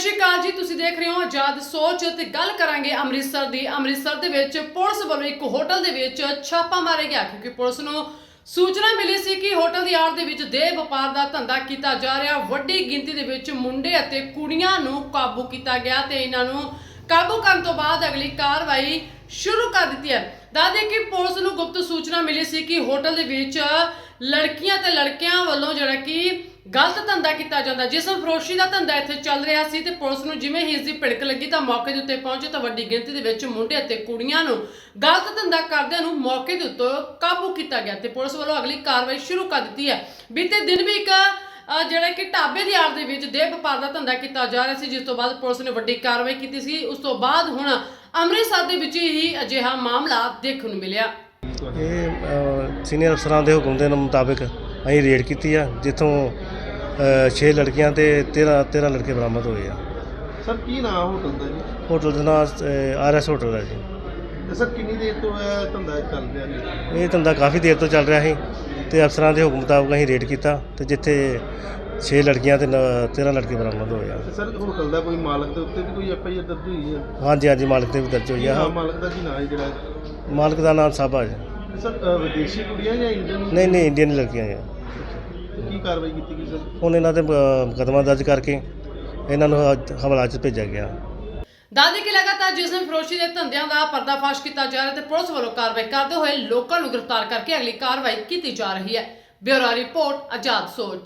ਸ਼੍ਰੀ ਅਕਾਲ ਜੀ, ਤੁਸੀਂ ਦੇਖ ਰਹੇ ਹੋ ਆਜ਼ਾਦ ਸੋਚ ਤੇ ਗੱਲ ਕਰਾਂਗੇ ਅੰਮ੍ਰਿਤਸਰ ਦੀ। ਅੰਮ੍ਰਿਤਸਰ ਦੇ ਵਿੱਚ ਪੁਲਿਸ ਵੱਲੋਂ ਇੱਕ ਹੋਟਲ ਦੇ ਵਿੱਚ ਛਾਪਾ ਮਾਰਿਆ ਗਿਆ, ਕਿਉਂਕਿ ਪੁਲਿਸ ਨੂੰ ਸੂਚਨਾ ਮਿਲੀ ਸੀ ਕਿ ਹੋਟਲ ਦੀ ਆੜ ਦੇ ਵਿੱਚ ਦੇਹ ਵਪਾਰ ਦਾ ਧੰਦਾ ਕੀਤਾ ਜਾ ਰਿਹਾ। ਵੱਡੀ ਗਿਣਤੀ ਦੇ ਵਿੱਚ ਮੁੰਡੇ ਅਤੇ ਕੁੜੀਆਂ ਨੂੰ ਕਾਬੂ ਕੀਤਾ ਗਿਆ ਤੇ ਇਹਨਾਂ ਨੂੰ ਕਾਬੂ ਕਰਨ ਤੋਂ ਬਾਅਦ ਅਗਲੀ ਕਾਰਵਾਈ ਸ਼ੁਰੂ ਕਰ ਦਿੱਤੀ ਹੈ। ਦੱਸਦੇ ਕਿ ਪੁਲਿਸ ਨੂੰ ਗੁਪਤ ਸੂਚਨਾ ਮਿਲੀ ਸੀ ਕਿ ਹੋਟਲ ਦੇ ਵਿੱਚ ਲੜਕੀਆਂ ਤੇ ਲੜਕਿਆਂ ਵੱਲੋਂ ਜਿਹੜਾ ਕਿ ਗਲਤ ਧੰਦਾ ਕੀਤਾ ਜਾਂਦਾ। ਜਿਸ ਫਰੋਸ਼ੀ ਦਾ ਧੰਦਾ ਇੱਥੇ ਚੱਲ ਰਿਹਾ ਸੀ ਤੇ ਪੁਲਿਸ ਨੂੰ ਜਿਵੇਂ ਹੀ ਇਸ ਦੀ ਭਿੜਕ ਲੱਗੀ ਤਾਂ ਮੌਕੇ ਦੇ ਉੱਤੇ ਪਹੁੰਚੇ ਤਾਂ ਵੱਡੀ ਗਿਣਤੀ ਦੇ ਵਿੱਚ ਮੁੰਡੇ ਅਤੇ ਕੁੜੀਆਂ ਨੂੰ ਗਲਤ ਧੰਦਾ ਕਰਦਿਆਂ ਨੂੰ ਮੌਕੇ ਦੇ ਉੱਤੇ ਕਾਬੂ ਕੀਤਾ ਗਿਆ ਤੇ ਪੁਲਿਸ ਵੱਲੋਂ ਅਗਲੀ ਕਾਰਵਾਈ ਸ਼ੁਰੂ ਕਰ ਦਿੱਤੀ ਹੈ। ਬੀਤੇ ਦਿਨ ਵੀ ਇੱਕ ਜਿਹੜਾ ਕਿ ਢਾਬੇ ਦੀ ਆੜ ਦੇ ਵਿੱਚ ਦੇਹ ਵਪਾਰ ਦਾ ਧੰਦਾ ਕੀਤਾ ਜਾ ਰਿਹਾ ਸੀ, ਜਿਸ ਤੋਂ ਬਾਅਦ ਪੁਲਿਸ ਨੇ ਵੱਡੀ ਕਾਰਵਾਈ ਕੀਤੀ ਸੀ। ਉਸ ਤੋਂ ਬਾਅਦ ਹੁਣ ਅੰਮ੍ਰਿਤਸਰ ਦੇ ਵਿੱਚ ਹੀ ਅਜਿਹਾ ਮਾਮਲਾ ਦੇਖਣ ਨੂੰ ਮਿਲਿਆ। ਇਹ ਸੀਨੀਅਰ ਅਫਸਰਾਂ ਦੇ ਹੁਕਮ ਦੇ ਮੁਤਾਬਕ ਅਸੀਂ ਰੇਡ ਕੀਤੀ ਆ, ਜਿੱਥੋਂ 6 ਲੜਕੀਆਂ ਤੇ 13 13 ਲੜਕੇ ਬਰਾਮਦ ਹੋਏ ਆ। ਸਰ ਕੀ ਨਾਮ ਹੋਟਲ ਦਾ ਜੀ? ਹੋਟਲ ਦਾ ਨਾਮ ਆਰਐਸ ਹੋਟਲ ਹੈ ਜੀ। ਤੇ ਸਰ ਕਿੰਨੀ ਦੇਰ ਤੋਂ ਇਹ ਧੰਦਾ ਚੱਲ ਰਿਹਾ ਜੀ? ਇਹ ਧੰਦਾ ਕਾਫੀ ਦੇਰ ਤੋਂ ਚੱਲ ਰਿਹਾ ਸੀ ਤੇ ਅਫਸਰਾਂ ਦੇ ਹੁਕਮ ਮੁਤਾਬਕ ਅਸੀਂ ਰੇਡ ਕੀਤਾ ਤੇ ਜਿੱਥੇ 6 ਲੜਕੀਆਂ ਤੇ 13 ਲੜਕੇ ਬਰਾਮਦ ਹੋਏ ਆ। ਤੇ ਸਰ ਹੋਟਲ ਦਾ ਕੋਈ ਮਾਲਕ ਦੇ ਉੱਤੇ ਵੀ ਕੋਈ ਐਫ ਆਈ ਆਰ ਦਰਜ ਹੋਈ ਹੈ? ਹਾਂਜੀ ਹਾਂਜੀ ਮਾਲਕ ਤੇ ਵੀ ਦਰਜ ਹੋਈ ਆ। ਨਾਮ ਮਾਲਕ ਦਾ ਕੀ ਨਾਮ ਹੈ ਜਿਹੜਾ? ਮਾਲਕ ਦਾ ਨਾਮ ਸਾਬਾ ਜੀ। ਸਰ ਵਿਦੇਸ਼ੀ ਕੁੜੀਆਂ ਜਾਂ ਇੰਡੀਅਨ? ਨਹੀਂ ਨਹੀਂ ਇੰਡੀਅਨ ਲੜਕੀਆਂ ਆ ਕੀ ਕਾਰਵਾਈ ਕੀਤੀ ਗਈ ਸਰ? ਹੁਣ ਇਹਨਾਂ ਤੇ ਮੁਕੱਦਮਾ ਦਰਜ ਕਰਕੇ ਇਹਨਾਂ ਨੂੰ ਹਵਾਲਾ 'ਚ ਭੇਜਿਆ ਗਿਆ। ਦਾਦੇ ਕੀ ਲਗਾਤਾਰ ਜਿਸ ਨੇ ਫਰੋਸ਼ੀ ਦੇ ਧੰਦਿਆਂ ਦਾ ਪਰਦਾਫਾਸ਼ ਕੀਤਾ ਜਾ ਰਿਹਾ ਤੇ ਪੁਲਿਸ ਵੱਲੋਂ ਕਾਰਵਾਈ ਕਰਦੇ ਹੋਏ ਲੋਕਾਂ ਨੂੰ ਗ੍ਰਿਫਤਾਰ ਕਰਕੇ ਅਗਲੀ ਕਾਰਵਾਈ ਕੀਤੀ ਜਾ ਰਹੀ ਹੈ। ਬਿਊਰੋ ਰਿਪੋਰਟ ਆਜ਼ਾਦ ਸੋਚ।